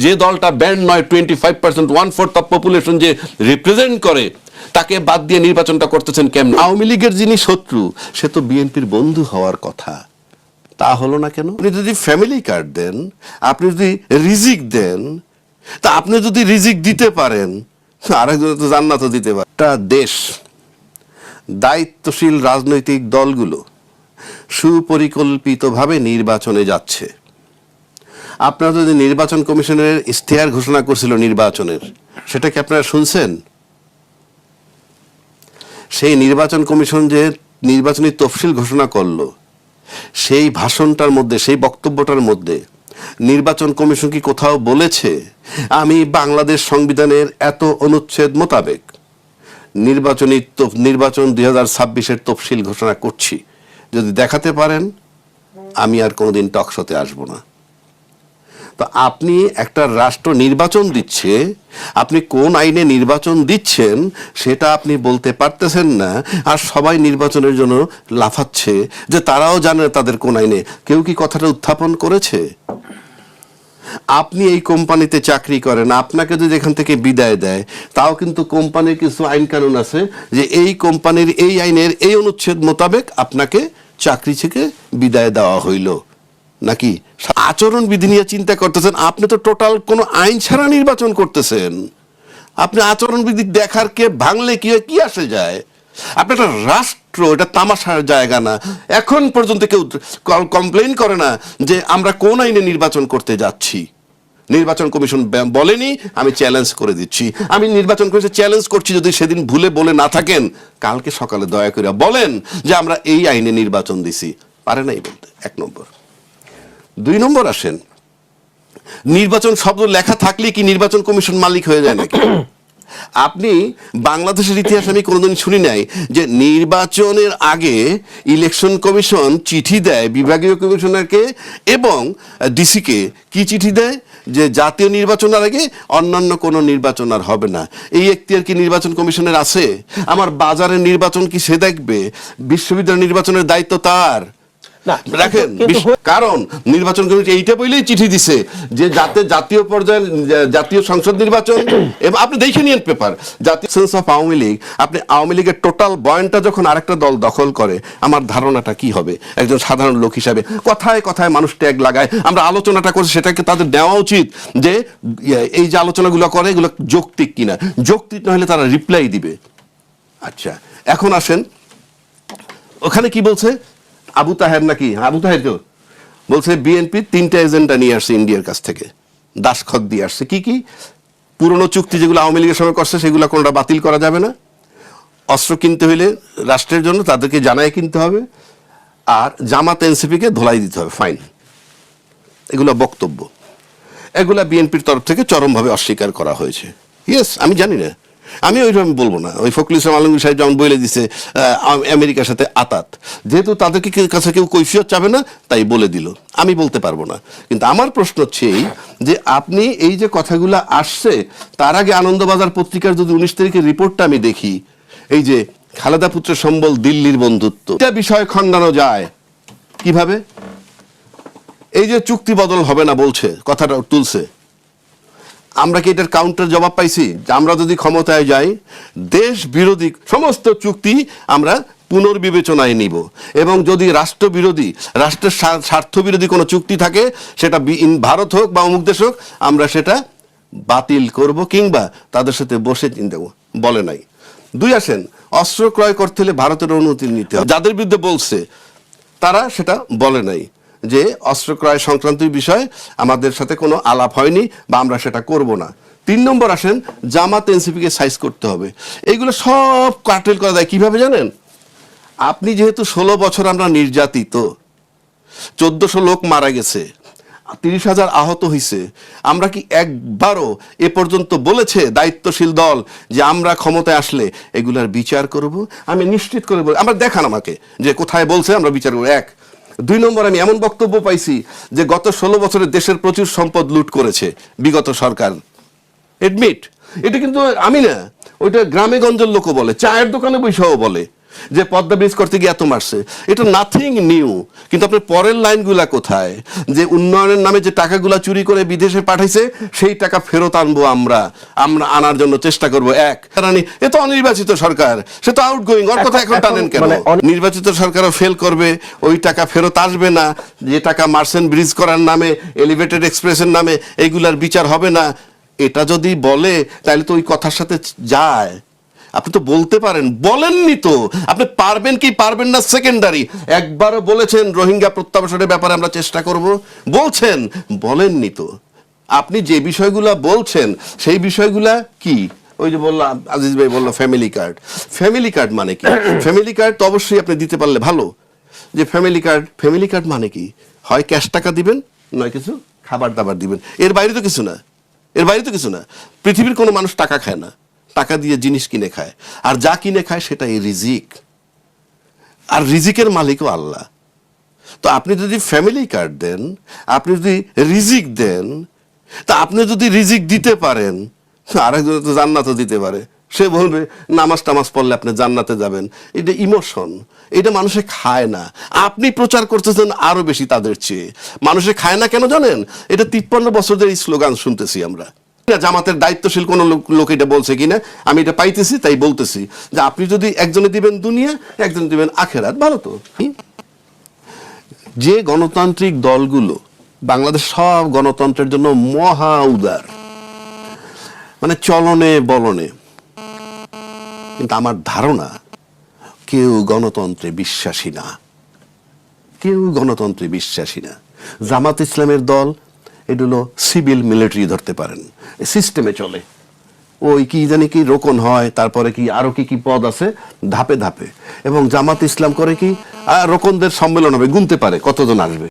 যে দলটা ব্যান্ড নয় twenty five percent one fourth of population যে রিপ্রেজেন্ট করে, তাকে বাদ দিয়ে নির্বাচনটা করতেছেন কেমন? আওয়ামী লীগের যিনি শত্রু, সে তো বিএনপির বন্ধু হওয়ার কথা। তা হলো না কেন? আপনি যদি ফ্যামিলি কার্ড দেন, আপনি যদি রিজিক দেন, তা আপনি যদি রিজিক দিতে পারেন, আরেকজন তো জান্নাতও দিতে পারেন একটা দেশ, দায়িত্বশীল রাজনৈতিক দলগুলো সুপরিকল্পিতভাবে নির্বাচনে যাচ্ছে। আপনারা যদি নির্বাচন কমিশনের ইশতেহার ঘোষণা করছিল নির্বাচনের, সেটা কি আপনারা শুনছেন? সেই নির্বাচন কমিশন যে নির্বাচনী তফসিল ঘোষণা করল, সেই ভাষণটার মধ্যে, সেই বক্তব্যটার মধ্যে নির্বাচন কমিশন কি কোথাও বলেছে? আমি বাংলাদেশ সংবিধানের এত অনুচ্ছেদ মোতাবেক নির্বাচনী নির্বাচন দুই হাজার ছাব্বিশের তফসিল ঘোষণা করছি। যদি দেখাতে পারেন, আমি আর কোনোদিন টকশোতে আসব না। তো আপনি একটা রাষ্ট্র নির্বাচন দিচ্ছে, আপনি কোন আইনে নির্বাচন দিচ্ছেন সেটা আপনি বলতে পারতেছেন না, আর সবাই নির্বাচনের জন্য লাফাচ্ছে, যে তারাও জানে তাদের কোন আইনে। কেউ কি কথাটা উত্থাপন করেছে? আপনি এই কোম্পানিতে চাকরি করেন, আপনাকে যদি এখান থেকে বিদায় দেয়, তাও কিন্তু কোম্পানির কিছু আইন কানুন আছে যে এই কোম্পানির এই আইনের এই অনুচ্ছেদ মোতাবেক আপনাকে চাকরি থেকে বিদায় দেওয়া হইল। নাকি আচরণ বিধি নিয়ে চিন্তা করতেছেন? আপনি তো টোটাল কোনো আইন ছাড়া নির্বাচন করতেছেন। আপনি আচরণ বিধি দেখার কে ভাঙলে কি কি আসে যায়? আপনি একটা রাষ্ট্র, এটা তামাশার জায়গা না। এখন পর্যন্ত কেউ কমপ্লেন করে না যে আমরা কোন আইনে নির্বাচন করতে যাচ্ছি। নির্বাচন কমিশন বলেনি, আমি চ্যালেঞ্জ করে দিচ্ছি। আমি নির্বাচন কমিশন চ্যালেঞ্জ করছি যদি সেদিন ভুলে বলে না থাকেন, কালকে সকালে দয়া করে বলেন যে আমরা এই আইনে নির্বাচন দিছি। পারে নাই বলতে, এক নম্বর। দুই নম্বর আসেন, নির্বাচন শব্দ লেখা থাকলে কি নির্বাচন কমিশন মালিক হয়ে যায় নাকি? আপনি বাংলাদেশের ইতিহাস আমি কোনোদিন শুনি নাই যে নির্বাচনের আগে ইলেকশন কমিশন চিঠি দেয় বিভাগীয় কমিশনারকে এবং ডিসিকে কি চিঠি দেয়? যে জাতীয় নির্বাচনের আগে অন্যান্য কোনো নির্বাচন আর হবে না। এই এখতিয়ার কি নির্বাচন কমিশনের আছে? আমার বাজারের নির্বাচন কি সে দেখবে? বিশ্ববিদ্যালয় নির্বাচনের দায়িত্ব তার। রাখেন কারণ নির্বাচন কমিশন এইটা বলেই চিঠি দিছে যে যাতে জাতীয় পর্যায়ে জাতীয় সংসদ নির্বাচন এবং আপনি দেখে নিন পেপার জাতীয় সেন্স অফ আওয়ামী লীগ আপনি আওয়ামী লীগের টোটাল বয়ানটা যখন আরেকটা দল দখল করে আমার ধারণাটা কি হবে? একজন সাধারণ লোক হিসাবে কথায় কথায় মানুষ ট্যাগ লাগায় আমরা আলোচনাটা করছি সেটাকে তাদের দেওয়া উচিত যে ইয়ে, এই যে আলোচনাগুলো করে এগুলো যৌক্তিক কিনা যৌক্তিক না হলে তারা রিপ্লাই দিবে। আচ্ছা এখন আসেন ওখানে কি বলছে? আবু তাহের নাকি? আবু তাহের কেউ বলছে, বিএনপি তিনটা এজেন্ডা নিয়ে আসছে ইন্ডিয়ার কাছ থেকে। দাসখত দিয়ে আসছে। কি কি? পুরনো চুক্তি যেগুলো আওয়ামী লীগের সঙ্গে করছে, সেগুলো কোনটা বাতিল করা যাবে না? অস্ত্র কিনতে হইলে রাষ্ট্রের জন্য তাদেরকে জানায় কিনতে হবে। আর জামাত এনসিপিকে ধোলাই দিতে হবে, ফাইন। এগুলো বক্তব্য। এগুলা বিএনপির তরফ থেকে চরমভাবে অস্বীকার করা হয়েছে। ইয়েস আমি জানি না। আমি ওইরকম বলব না। ওই ফখরুল ইসলাম আলমগীর সাহেব যেমন বলে দিছে আমেরিকার সাথে আতাত। যেহেতু তাদেরকে কাছে কেউ কৈফিয়ত চাবে না, তাই বলে দিল। আমি বলতে পারব না। কিন্তু আমার প্রশ্ন হচ্ছে এই যে আপনি এই যে কথাগুলো আসছে, তার আগে আনন্দবাজার পত্রিকার যদি উনিশ তারিখের রিপোর্টটা আমি দেখি, এই যে খালেদা পুত্র সম্বল দিল্লির বন্ধুত্ব, এটা বিষয় খণ্ডানো যায়। কীভাবে? এই যে চুক্তি বদল হবে না বলছে, কথাটা তুলছে। আমরা কি এটার কাউন্টার জবাব পাইছি? যে আমরা যদি ক্ষমতায় যাই, দেশ বিরোধী সমস্ত চুক্তি আমরা পুনর্বিবেচনায় নিব। এবং যদি রাষ্ট্রবিরোধী রাষ্ট্রের স্বা- স্বার্থবিরোধী কোনো চুক্তি থাকে, সেটা ভারত হোক বা অমুক দেশ হোক, আমরা সেটা বাতিল করব কিংবা তাদের সাথে বসে চিন্তা। বলে নাই। দুই আসেন, অস্ত্র ক্রয় করতে হলে ভারতের অনুমতি নিতে হবে। যাদের বিরুদ্ধে বলছে, তারা সেটা বলে নাই। যে অস্ত্র ক্রয় সংক্রান্ত বিষয়ে আমাদের সাথে কোনো আলাপ হয়নি বা আমরা সেটা করব না। তিন নম্বর আসেন, জামাত এনসিপিকে সাইজ করতে হবে। এইগুলো সব কাটেল করা যায়। কীভাবে জানেন? আপনি যেহেতু ষোলো বছর আমরা নির্যাতিত, চোদ্দশো লোক মারা গেছে, তিরিশ হাজার আহত হয়েছে আমরা কি একবারও এ পর্যন্ত বলেছে দায়িত্বশীল দল যে আমরা ক্ষমতায় আসলে এগুলার বিচার করব? আমি নিশ্চিত করে বলি আমরা দেখান আমাকে যে কোথায় বলছে, আমরা বিচার করব। এক দুই নম্বর, আমি এমন বক্তব্য পাইছি যে গত ষোলো বছরে দেশের প্রচুর সম্পদ লুট করেছে বিগত সরকার। এডমিট এটা কিন্তু আমি না, ওইটা গ্রামে গঞ্জের লোকও বলে, চায়ের দোকানে বৈশাও বলে। যে পদ্মা ব্রিজ করতে গিয়ে এত মারছে। এটা নাথিং নিউ কিন্তু আপনার পরের লাইনগুলা কোথায়? যে উন্নয়নের নামে যে টাকাগুলা চুরি করে বিদেশে পাঠাইছে সেই টাকা ফেরত আনব আমরা। আমরা আনার জন্য চেষ্টা করব। এক রানী এ তো অনির্বাচিত সরকার। সে তো আউট গোয়িং ওর কথা এখন টানেন কেন? মানে নির্বাচিত সরকারও ফেল করবে। ওই টাকা ফেরত আসবে না। যে টাকা মার্সেন্ট ব্রিজ করার নামে এলিভেটেড এক্সপ্রেসের নামে এইগুলার বিচার হবে না। এটা যদি বলে তাহলে তো ওই কথার সাথে যায়। আপনি তো বলতে পারেন বলেননি তো। আপনি পারবেন কি পারবেন না সেকেন্ডারি একবারও বলেছেন রোহিঙ্গা প্রত্যাবাসনের ব্যাপারে আমরা চেষ্টা করব। বলছেন বলেননি তো। আপনি যে বিষয়গুলা বলছেন সেই বিষয়গুলা কি? ওই যে বললাম আজিজ ভাই বলল ফ্যামিলি কার্ড ফ্যামিলি কার্ড মানে কি? ফ্যামিলি কার্ড তো অবশ্যই আপনি দিতে পারলে ভালো। যে ফ্যামিলি কার্ড ফ্যামিলি কার্ড মানে কি? হয় ক্যাশ টাকা দিবেন নয় কিছু খাবার দাবার দিবেন। এর বাইরে তো কিছু না। এর বাইরে তো কিছু না। পৃথিবীর কোনো মানুষ টাকা খায় না। টাকা দিয়ে জিনিস কিনে খায়। আর যা কিনে খায় সেটা এই রিজিক। আর রিজিকের মালিকও আল্লাহ। তো আপনি যদি ফ্যামিলি কার্ড দেন, আপনি যদি রিজিক দেন, তা আপনি যদি রিজিক দিতে পারেন, আরেকজন তো জান্নাতও দিতে পারে। সে বলবে, নামাজ টামাজ পড়লে আপনি জান্নাতে যাবেন। এটা ইমোশন। এটা মানুষে খায় না। আপনি প্রচার করতেছেন আরও বেশি তাদের চেয়ে। মানুষে খায় না কেন জানেন? এটা তিপ্পান্ন বছর ধরে এই স্লোগান শুনতেছি আমরা। জামাতের দায়িত্বশীল কোন লোক এটা বলছে কিনা, আমি এটা পাইতেছি, তাই বলতেছি। যে আপনি যদি একজনে দিবেন দুনিয়া, একজন দিবেন আখেরাত, ভালো তো। যে গণতান্ত্রিক দলগুলো, বাংলাদেশ সব গণতন্ত্রের জন্য মহা উদার। মানে চলনে বলনে। কিন্তু আমার ধারণা, কেউ গণতন্ত্রে বিশ্বাসী না। কেউ গণতন্ত্রে বিশ্বাসী না। জামাত ইসলামের দল এটা হলো সিভিল মিলিটারি ধরতে পারেন। সিস্টেমে চলে। ওই কি জানি কি রোকন হয়, তারপরে কি আরও কি কি পদ আছে, ধাপে ধাপে। এবং জামাত ইসলাম করে কি রোকনদের সম্মেলন হবে, গুনতে পারে, কতজন আসবে।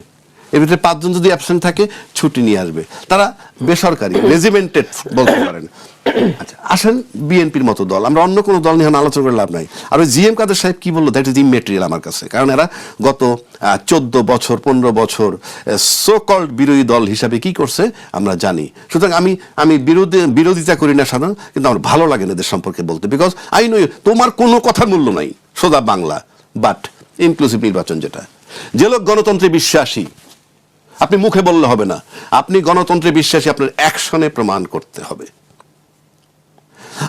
এর ভিতরে পাঁচজন যদি অ্যাবসেন্ট থাকে, ছুটি নিয়ে আসবে। তারা বেসরকারি রেজিমেন্টেড বলতে পারেন। আচ্ছা আসেন বিএনপির মতো দল। আমরা অন্য কোনো দল নিয়ে আলোচনা করে লাভ নাই। আর ওই জিএম কাদের সাহেব কি বলল? দ্যাট ইজ ইমেটেরিয়াল আমার কাছে। কারণ এরা গত চোদ্দ বছর, পনেরো বছর সো কল্ড বিরোধী দল হিসাবে কি করছে আমরা জানি। সুতরাং আমি আমি বিরোধী, বিরোধিতা করি না সাধারণ, কিন্তু আমার ভালো লাগে না এদের সম্পর্কে বলতে। বিকজ আই নো তোমার কোনো কথার মূল্য নাই, সোজা বাংলা। বাট ইনক্লুসিভ নির্বাচন যেটা। যে লোক গণতন্ত্রে বিশ্বাসী, আপনি মুখে বললে হবে না। আপনি গণতন্ত্রে বিশ্বাসী, আপনার অ্যাকশনে প্রমাণ করতে হবে।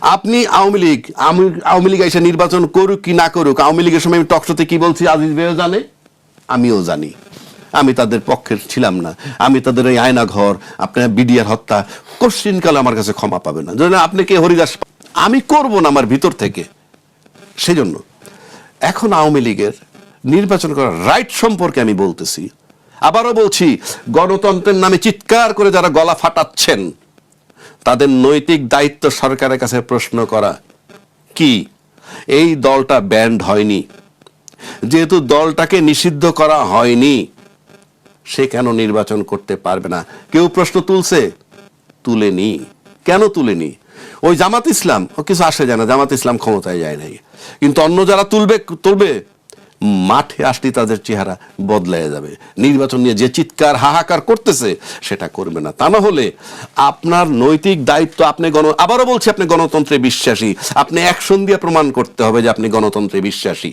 আপনি আওয়ামী লীগ, আওয়ামী- লীগ এসে নির্বাচন করুক কি না করুক, আওয়ামী লীগের সময় আমি টকশোতে কি বলছি আজিজ ভাইও জানে, আমিও জানি। আমি তাদের পক্ষের ছিলাম না। আমি তাদের এই আয়না ঘর আপনার বিডিআর হত্যা, কোশ্চিনকালে আমার কাছে ক্ষমা পাবে না। যদি আপনি কে, হরিদাস, আমি করব না আমার ভিতর থেকে। সেই জন্য এখন আওয়ামী লীগের নির্বাচন করার রাইট সম্পর্কে আমি বলতেছি। আবারও বলছি, গণতন্ত্রের নামে চিৎকার করে যারা গলা ফাটাচ্ছেন তাদের নৈতিক দায়িত্ব সরকারের কাছে প্রশ্ন করা, কি? এই দলটা ব্যান্ড হয়নি। যেহেতু দলটাকে নিষিদ্ধ করা হয়নি, সে কেন নির্বাচন করতে পারবে না? কেউ প্রশ্ন তুলছে, তুলেনি। কেন তুলেনি? ওই জামাত ইসলাম, ও কিছু আসে যায় না, জামাত ইসলাম ক্ষমতায় যায় নাই। কিন্তু অন্য যারা তুলবে তুলবে মাঠে আসলে তাদের চেহারা বদলায় যাবে। নির্বাচন নিয়ে যে চিৎকার, হাহাকার করতেছে, সেটা করবে না। তা না হলে আপনার নৈতিক দায়িত্ব আপনি গণ, আবারও বলছি আপনি গণতন্ত্রে বিশ্বাসী। আপনি অ্যাকশন দিয়ে প্রমাণ করতে হবে যে আপনি গণতন্ত্রে বিশ্বাসী।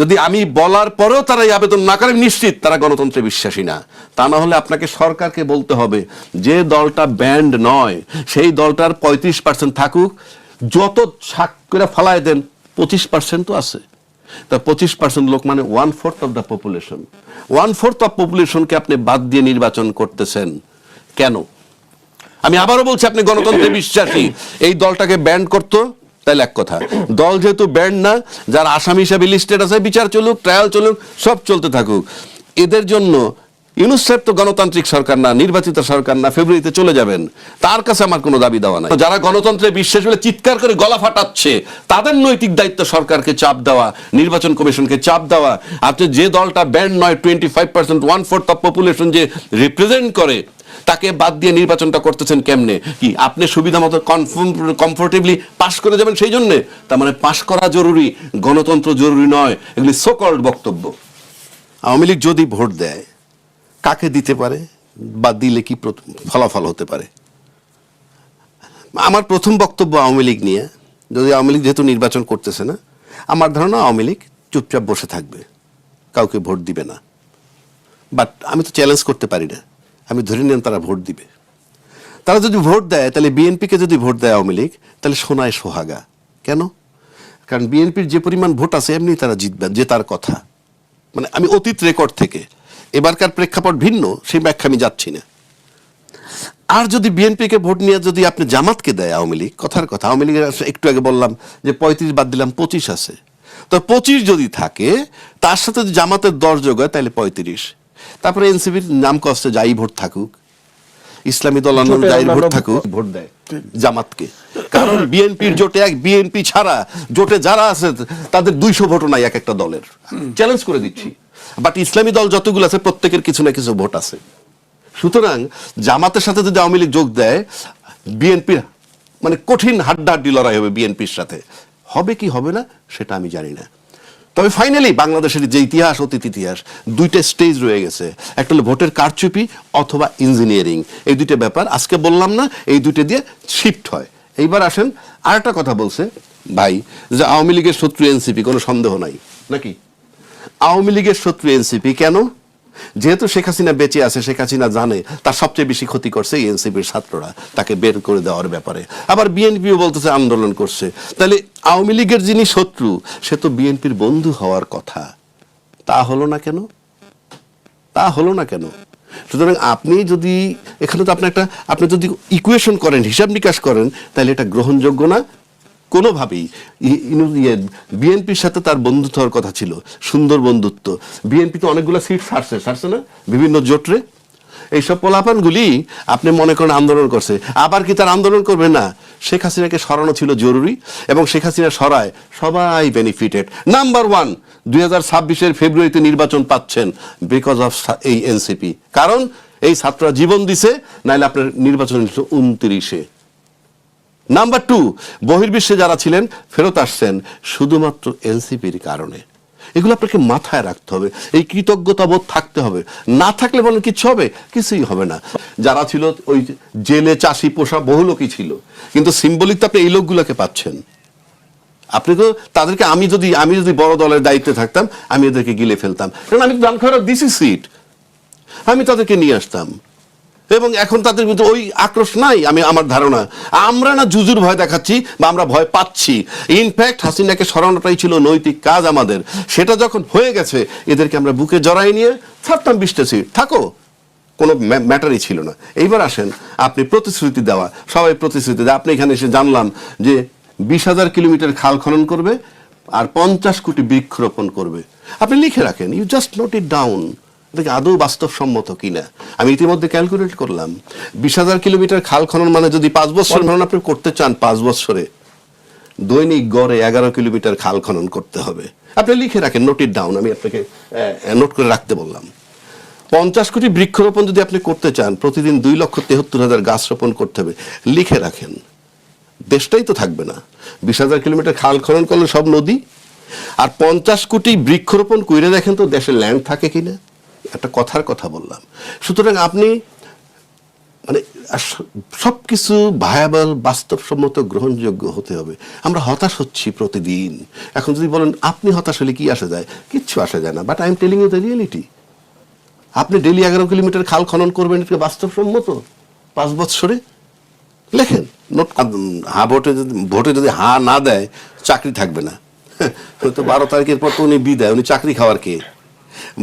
যদি আমি বলার পরেও তারা এই আবেদন না করে নিশ্চিত তারা গণতন্ত্রে বিশ্বাসী না। তা না হলে আপনাকে সরকারকে বলতে হবে, যে দলটা ব্যান্ড নয়, সেই দলটার পঁয়ত্রিশ পার্সেন্ট থাকুক, যত ছাক করে ফালায় দেন, পঁচিশ পার্সেন্ট তো আছে। তা পঁচিশ পার্সেন্ট লোক মানে one fourth of the population one fourth of পপুলেশনকে আপনি বাদ দিয়ে নির্বাচন করতেছেন। কেন? আমি আবারও বলছি, আপনি গণতন্ত্রে বিশ্বাসী। এই দলটাকে ব্যান্ড করতো তাহলে এক কথা। দল যেহেতু ব্যান্ড না, যার আসামি হিসাবে লিস্টেড আছে, বিচার চলুক ট্রায়াল চলুক, সব চলতে থাকুক। এদের জন্য ইউনুস সাহেব তো গণতান্ত্রিক সরকার না, নির্বাচিত সরকার না, ফেব্রুয়ারিতে চলে যাবেন। তার কাছে আমার কোনো দাবি দেওয়া নাই। যারা গণতন্ত্রে বিশ্বাস বলে চিৎকার করে গলা ফাটাচ্ছে, তাদের নৈতিক দায়িত্ব সরকারকে চাপ দেওয়া, নির্বাচন কমিশনকে চাপ দেওয়া। আপনি যে দলটা ব্যান্ড নয় twenty five percent one fourth of population যে রিপ্রেজেন্ট করে, তাকে বাদ দিয়ে নির্বাচনটা করতেছেন কেমনে? কি, আপনি সুবিধা মতো কমফোর্টেবলি পাশ করে যাবেন সেই জন্য? তার মানে পাশ করা জরুরি, গণতন্ত্র জরুরি নয়, এগুলি সোকল্ড বক্তব্য। আওয়ামী লীগ যদি ভোট দেয় কাকে দিতে পারে বা দিলে কি ফলাফল হতে পারে? আমার প্রথম বক্তব্য আওয়ামী লীগ নিয়ে। যদি আওয়ামী লীগ যেহেতু নির্বাচন করতেছে না, আমার ধারণা আওয়ামী লীগ চুপচাপ বসে থাকবে। কাউকে ভোট দিবে না। বাট আমি তো চ্যালেঞ্জ করতে পারি না। আমি ধরে নিলাম তারা ভোট দিবে। তারা যদি ভোট দেয়, তাহলে বিএনপিকে যদি ভোট দেয় আওয়ামী লীগ, তাহলে সোনায় সোহাগা। কেন? কারণ বিএনপির যে পরিমাণ ভোট আছে, এমনি তারা জিতবে জেতার কথা। মানে আমি অতীত রেকর্ড থেকে এবারকার প্রেক্ষাপট ভিন্ন সেই ব্যাখ্যা আমি যাচ্ছি না। আর যদি বিএনপিকে ভোট নিয়ে যদি আপনি জামাতকে দেয় আওয়ামী লীগ কথার কথা আওয়ামী লীগের একটু আগে বললাম যে পঁয়ত্রিশ বাদ দিলাম পঁচিশ আছে। তো পঁচিশ যদি থাকে তার সাথে যদি জামাতের দশ যোগ হয় তাহলে পঁয়ত্রিশ। তারপরে এনসিবির নাম কষ্টে যাই ভোট থাকুক ইসলামী দল যাই ভোট থাকুক ভোট দেয়। জামাতকে। কারণ বিএনপির জোটে এক বিএনপি ছাড়া জোটে যারা আছে তাদের দুইশো ভোটও নাই এক একটা দলের। চ্যালেঞ্জ করে দিচ্ছি। বাট ইসলামী দল যতগুলো আছে, প্রত্যেকের কিছু না কিছু ভোট আছে। সুতরাং জামাতের সাথে যদি আওয়ামী লীগ যোগ দেয় বিএনপির মানে কঠিন হাড্ডাহাড্ডি লড়াই হবে বিএনপির সাথে। হবে কি হবে না, সেটা আমি জানি না। তবে ফাইনালি বাংলাদেশের যে ইতিহাস, অতীত ইতিহাস, দুইটা স্টেজ রয়ে গেছে। একটা হলো ভোটের কারচুপি অথবা ইঞ্জিনিয়ারিং এই দুইটা ব্যাপার আজকে বললাম না, এই দুইটা দিয়ে শিফট হয়। এইবার আসেন, আরেকটা কথা বলছে, ভাই, যে আওয়ামী লীগের শত্রু এনসিপি কোনো সন্দেহ নাই, নাকি? আওয়ামী লীগের শত্রু এনসিপি, কেন? যেহেতু শেখ হাসিনা বেঁচে আছে, শেখ হাসিনা জানে তার সবচেয়ে বেশি ক্ষতি করছে এনসিপির ছাত্ররা তাকে বের করে দেওয়ার ব্যাপারে। আবার বিএনপিও বলতেছে আন্দোলন করছে। তাহলে আওয়ামী লীগের যিনি শত্রু, সে তো বিএনপির বন্ধু হওয়ার কথা। তা হলো না কেন? তা হলো না কেন? সুতরাং আপনি যদি, এখানে তো আপনি একটা, আপনি যদি ইকুয়েশন করেন, হিসাব নিকাশ করেন, তাহলে এটা গ্রহণযোগ্য না? কোনোভাবেই। বিএনপির সাথে তার বন্ধুত্ব হওয়ার কথা ছিল, সুন্দর বন্ধুত্ব। বিএনপি তো অনেকগুলো সিট ছাড়ছে ছাড়ছে না? বিভিন্ন জোটরে। এইসব পোলাপানগুলি আপনি মনে করেন আন্দোলন করছে। আবার কি তার আন্দোলন করবে? না। শেখ হাসিনাকে সরানো ছিল জরুরি এবং শেখ হাসিনা সরায়। সবাই বেনিফিটেড নাম্বার ওয়ান দুই হাজার ছাব্বিশের ফেব্রুয়ারিতে নির্বাচন পাচ্ছেন বিকজ অফ এই এনসিপি কারণ এই ছাত্ররা জীবন দিছে নাহলে আপনার নির্বাচন উনত্রিশে। নাম্বার টু বহির্বিশ্বে যারা ছিলেন, ফেরত আসছেন শুধুমাত্র এনসিপির কারণে। এগুলো আপনাকে মাথায় রাখতে হবে, এই কৃতজ্ঞতা বোধ থাকতে হবে। না থাকলে বলেন কিছু হবে, কিছুই হবে না। যারা ছিল ওই জেলে চাষি পোষা বহু লোকই ছিল, কিন্তু সিম্বলিক তো আপনি এই লোকগুলোকে পাচ্ছেন। আপনি তো তাদেরকে, আমি যদি আমি যদি বড় দলের দায়িত্বে থাকতাম, আমি এদেরকে গিলে ফেলতাম। কারণ আমি দান দিছি সিট আমি তাদেরকে নিয়ে আসতাম। এবং এখন তাদের ভিতরে ওই আক্রোশ নাই, আমি আমার ধারণা। আমরা না জুজুর ভয় দেখাচ্ছি বা আমরা ভয় পাচ্ছি। ইনফ্যাক্ট হাসিনাকে সরানোটাই ছিল নৈতিক কাজ আমাদের। সেটা যখন হয়ে গেছে, এদেরকে আমরা বুকে জড়াই নিয়ে ছাড়তাম বিশটা থাকো, কোনো ম্যাটারই ছিল না। এইবার আসেন, আপনি প্রতিশ্রুতি দেওয়া, সবাই প্রতিশ্রুতি দেওয়া আপনি এখানে এসে জানলাম যে বিশ হাজার কিলোমিটার খাল খনন করবে আর পঞ্চাশ কোটি বৃক্ষরোপণ করবে। আপনি লিখে রাখেন you just note it down দেখে আদৌ বাস্তবসম্মত কিনা? আমি ইতিমধ্যে ক্যালকুলেট করলাম। বিশ হাজার কিলোমিটার খাল খনন মানে যদি পাঁচ বছর খনন আপনি করতে চান পাঁচ বছরে দৈনিক গড়ে এগারো কিলোমিটার খাল খনন করতে হবে। আপনি লিখে রাখেন নোট ইট ডাউন আমি আপনাকে নোট করে রাখতে বললাম। পঞ্চাশ কোটি বৃক্ষরোপণ যদি আপনি করতে চান প্রতিদিন দুই লক্ষ তেহত্তর হাজার গাছ রোপণ করতে হবে। লিখে রাখেন। দেশটাই তো থাকবে না। বিশ হাজার কিলোমিটার খাল খনন করলে সব নদী। আর পঞ্চাশ কোটি বৃক্ষরোপণ কইরে দেখেন তো দেশে ল্যান্ড থাকে কিনা? একটা কথার কথা বললাম। সুতরাং আপনি মানে সব কিছু ভায়াবল, বাস্তবসম্মত, গ্রহণযোগ্য হতে হবে। আমরা হতাশ হচ্ছি প্রতিদিন। এখন যদি বলেন, আপনি হতাশ হলে কি আসা যায়? কিচ্ছু আসা যায় না। But I am telling you the reality আপনি ডেলি এগারো কিলোমিটার খাল খনন করবেন, এটা বাস্তবসম্মত। পাঁচ বৎসরে। লেখেন, নোট হা ভোটে যদি ভোটে যদি হা না দেয়, চাকরি থাকবে না। তো বারো তারিখের পর তো উনি বিদায়, উনি চাকরি খাওয়ার কে?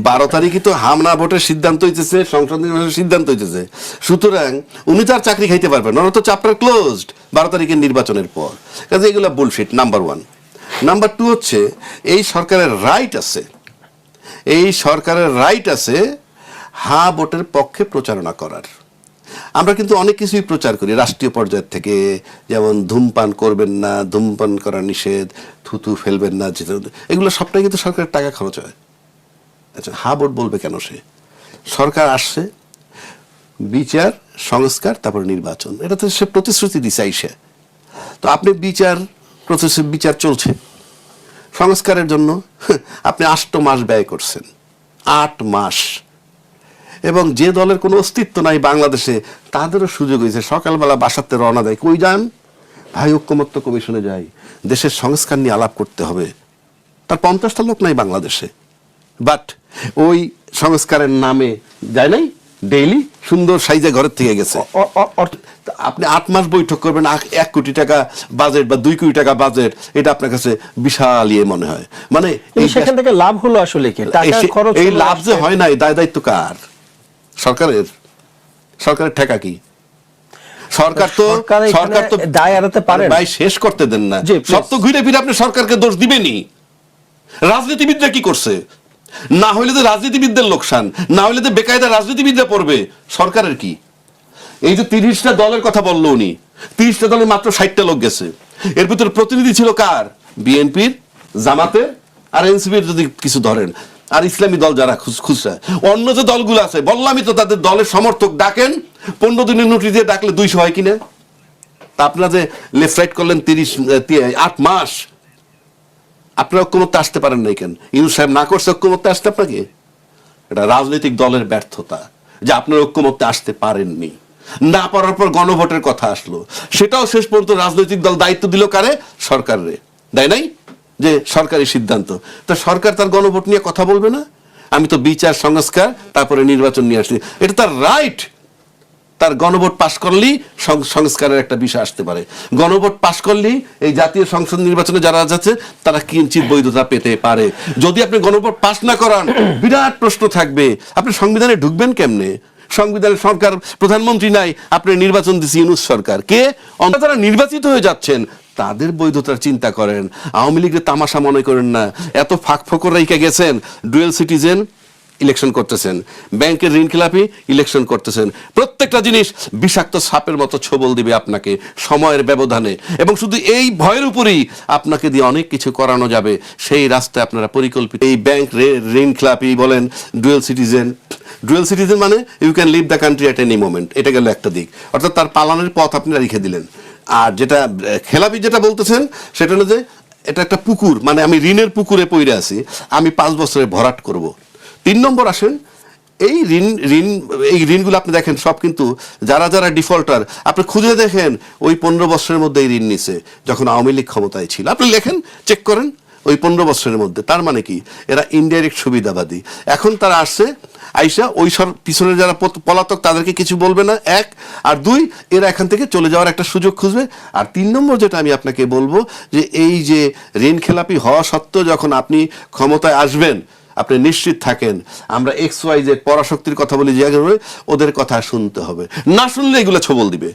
বারো তারিখে তো হামনা ভোটের সিদ্ধান্ত হইতেছে, সংসদ নির্বাচনের সিদ্ধান্ত হইতেছে। সুতরাং উনি তো আর চাকরি খাইতে পারবেন না তো চ্যাপ্টার ক্লোজড বারো তারিখের নির্বাচনের পর। কাজে এগুলো bullshit number one number two হচ্ছে, এই সরকারের রাইট আছে। এই সরকারের রাইট আছে হা ভোটের পক্ষে প্রচারণা করার। আমরা কিন্তু অনেক কিছুই প্রচার করি, রাষ্ট্রীয় পর্যায় থেকে, যেমন ধূমপান করবেন না, ধূমপান করা নিষেধ, থুতু ফেলবেন না এগুলো সবটাই কিন্তু সরকারের টাকা খরচ হয়। আচ্ছা হা ভোট বলবে কেন সে? সরকার আসছে, বিচার, সংস্কার, তারপর নির্বাচন। এটা তো সে প্রতিশ্রুতি দিছে আইসে। তো আপনি বিচার, প্রতিশ্রুতি, বিচার চলছে। সংস্কারের জন্য আপনি আষ্ট মাস ব্যয় করছেন। আট মাস। এবং যে দলের কোনো অস্তিত্ব নাই বাংলাদেশে, তাদেরও সুযোগ হয়েছে। সকালবেলা বাসাতে রওনা দেয়। কই যান? ভাই, ঐক্যমত্য কমিশনে যাই। দেশের সংস্কার নিয়ে আলাপ করতে হবে। তার পঞ্চাশটা লোক নাই বাংলাদেশে। বাট ওই সংস্কারের নামে যায় নাই? ডেইলি সুন্দর সাইজে ঘরের থেকে গেছে। আপনি আট মাস বৈঠক করবেন এক কোটি টাকা বাজেট বা দুই কোটি টাকা বাজেট এটা আপনার কাছে বিশাল ইয়ে মনে হয়। মানে সেখান থেকে লাভ হলো আসলে কি? এই লাভ যে হয় না এই দায় দায়িত্ব কার? সরকারের। সরকারের ঠেকা কি? সরকার তো সরকার তো দায় এড়াতে পারে ভাই শেষ করতে দেন না। সব তো ঘুরে ফিরে আপনি সরকারকে দোষ দিবেনই। রাজনীতিবিদরা কি করছে? না হইলে তো রাজনীতিবিদদের লোকসান, না হইলে তো বেকায়দা রাজনীতিবিদরা পড়বে। সরকারের কি? এই যে তিরিশটা দলের কথা বলল উনি, তিরিশটা দলের মাত্র ষাটটা লোক গেছে। এর ভিতরে প্রতিনিধি ছিল কার? বিএনপির, জামাতের, আর এনসিপির যদি কিছু ধরেন। আর ইসলামী দল যারা খুচ- খুচরা অন্য যে দলগুলো আছে, বললামই তো তাদের দলের সমর্থক ডাকেন, পনেরো দিনের নোটিশ দিয়ে ডাকলে দুইশো হয় কিনা? তা আপনারা যে লেফট রাইট করলেন তিরিশ আট মাস আপনারা ঐক্যমত্যে আসতে পারেন নাই কেন? ইউনুস সাহেব না করছে ঐক্যমত্যে আসতে আপনাকে? এটা রাজনৈতিক দলের ব্যর্থতা, যে আপনারা ঐক্যমত্যে আসতে পারেননি। না পারার পর গণভোটের কথা আসলো। সেটাও শেষ পর্যন্ত রাজনৈতিক দল দায়িত্ব দিল কারে? সরকারে দেয় নাই? যে সরকারি সিদ্ধান্ত। তা সরকার তার গণভোট নিয়ে কথা বলবে না? আমি তো বিচার, সংস্কার, তারপরে নির্বাচন নিয়ে আসছি। এটা তার রাইট তার গণভোট পাশ করলেই সংস্কারের একটা বিষয় আসতে পারে। গণভোট পাশ করলেই এই জাতীয় সংসদ নির্বাচনে যারা যাচ্ছে তারা কিঞ্চিত বৈধতা পেতে পারে। যদি আপনি গণভোট পাশ না করান, বিরাট প্রশ্ন থাকবে, আপনি সংবিধানে ঢুকবেন কেমনে? সংবিধানের সরকার প্রধানমন্ত্রী নাই, আপনি নির্বাচন দিচ্ছে ইউনুস সরকার। কে? তারা নির্বাচিত হয়ে যাচ্ছেন, তাদের বৈধতার চিন্তা করেন। আওয়ামী লীগের তামাশা মনে করেন না। এত ফাঁক ফোকর রেখে গেছেন, ডুয়েল সিটিজেন ইলেকশন করতেছেন। ব্যাংকের ঋণ খেলাপি ইলেকশন করতেছেন। প্রত্যেকটা জিনিস বিষাক্ত সাপের মতো ছবল দিবে আপনাকে সময়ের ব্যবধানে। এবং শুধু এই ভয়ের উপরেই আপনাকে দিয়ে অনেক কিছু করানো যাবে। সেই রাস্তায় আপনারা পরিকল্পিত এই ব্যাংক ঋণ খেলাপি বলেন ডুয়েল সিটিজেন ডুয়েল সিটিজেন মানে you can leave the country at any moment এটা গেল একটা দিক। অর্থাৎ তার পালানোর পথ আপনারা রেখে দিলেন। আর যেটা, খেলাপি যেটা বলতেছেন, সেটা হলো যে, এটা একটা পুকুর। মানে আমি ঋণের পুকুরে পড়ে আছি। আমি পাঁচ বছরে ভরাট করব। তিন নম্বর আসেন এই ঋণ ঋণ, এই ঋণগুলো আপনি দেখেন, সব কিন্তু যারা যারা ডিফল্টার, আপনি খুঁজে দেখেন, ওই পনেরো বছরের মধ্যে এই ঋণ নিছে, যখন আওয়ামী লীগ ক্ষমতায় ছিল। আপনি লেখেন চেক করেন, ওই পনেরো বছরের মধ্যে, তার মানে কি? এরা ইনডাইরেক্ট সুবিধাবাদী। এখন তারা আসছে, আইসা ওই সর পিছনে যারা পলাতক, তাদেরকে কিছু বলবে না, এক। আর দুই, এরা এখান থেকে চলে যাওয়ার একটা সুযোগ খুঁজবে। আর তিন নম্বর যেটা আমি আপনাকে বলব, যে এই যে ঋণ খেলাপি হওয়া সত্ত্বেও যখন আপনি ক্ষমতায় আসবেন আপনি নিশ্চিত থাকেন। আমরা এক্স ওয়াই যে পরাশক্তির কথা বলি যে ওদের কথা শুনতে হবে। না শুনলে এগুলো ছবল দিবে।